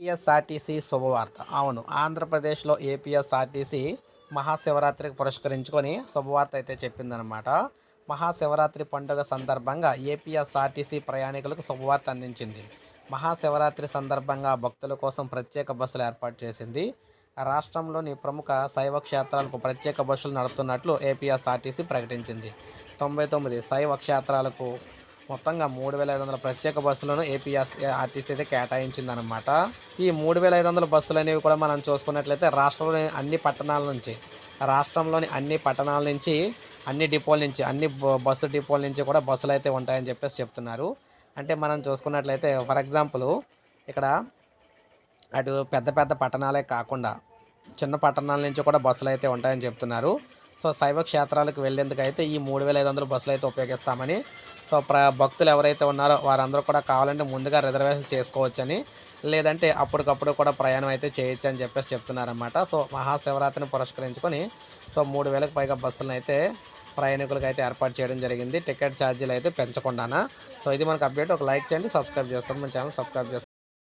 APSRTC శుభవార్త. అవును ఆంధ్రప్రదేశ్లో ఏపీఎస్ఆర్టీసీ మహాశివరాత్రికి పురస్కరించుకొని శుభవార్త అయితే చెప్పిందనమాట మహాశివరాత్రి పండుగ సందర్భంగా ఏపీఎస్ఆర్టీసీ ప్రయాణికులకు శుభవార్త అందించింది. మహాశివరాత్రి సందర్భంగా భక్తుల కోసం ప్రత్యేక బస్సులు ఏర్పాటు చేసింది. రాష్ట్రంలోని ప్రముఖ శైవ క్షేత్రాలకు ప్రత్యేక బస్సులు నడుపుతున్నట్లు ఏపీఎస్ఆర్టీసీ ప్రకటించింది. తొంభై తొమ్మిది శైవ క్షేత్రాలకు మొత్తంగా మూడు వేల ఐదు వందల ప్రత్యేక బస్సులను ఏపీఎస్ ఆర్టీసీ అయితే కేటాయించిందనమాట ఈ మూడు వేల ఐదు వందల బస్సులు అనేవి కూడా మనం చూసుకున్నట్లయితే రాష్ట్రంలోని అన్ని పట్టణాల నుంచి రాష్ట్రంలోని అన్ని పట్టణాల నుంచి అన్ని డిపోల నుంచి అన్ని బస్సు డిపోల నుంచి కూడా బస్సులు అయితే ఉంటాయని చెప్పేసి చెప్తున్నారు. అంటే మనం చూసుకున్నట్లయితే ఫర్ ఎగ్జాంపుల్ ఇక్కడ అటు పెద్ద పెద్ద పట్టణాలే కాకుండా చిన్న పట్టణాల నుంచి కూడా బస్సులు అయితే ఉంటాయని చెప్తున్నారు. సో శైవ క్షేత్రాలకు వెళ్ళేందుకు అయితే ఈ మూడు వేల ఐదు వందల బస్సులు అయితే ఉపయోగిస్తామని సో ప్ర భక్తులు ఎవరైతే ఉన్నారో వారందరూ కూడా కావాలంటే ముందుగా రిజర్వేషన్ చేసుకోవచ్చని లేదంటే అప్పటికప్పుడు కూడా ప్రయాణం అయితే చేయొచ్చు అని చెప్పేసి చెప్తున్నారన్నమాట. సో మహాశివరాత్రిని పురస్కరించుకొని సో మూడు వేలకు పైగా బస్సులను అయితే ప్రయాణికులకు అయితే ఏర్పాటు చేయడం జరిగింది. టికెట్ ఛార్జీలు అయితే పెంచకుండానా. సో ఇది మనకు అప్డేట్. ఒక లైక్ చేయండి సబ్స్క్రైబ్ చేసుకోండి. మన ఛానల్ సబ్స్క్రైబ్ చేసుకోండి.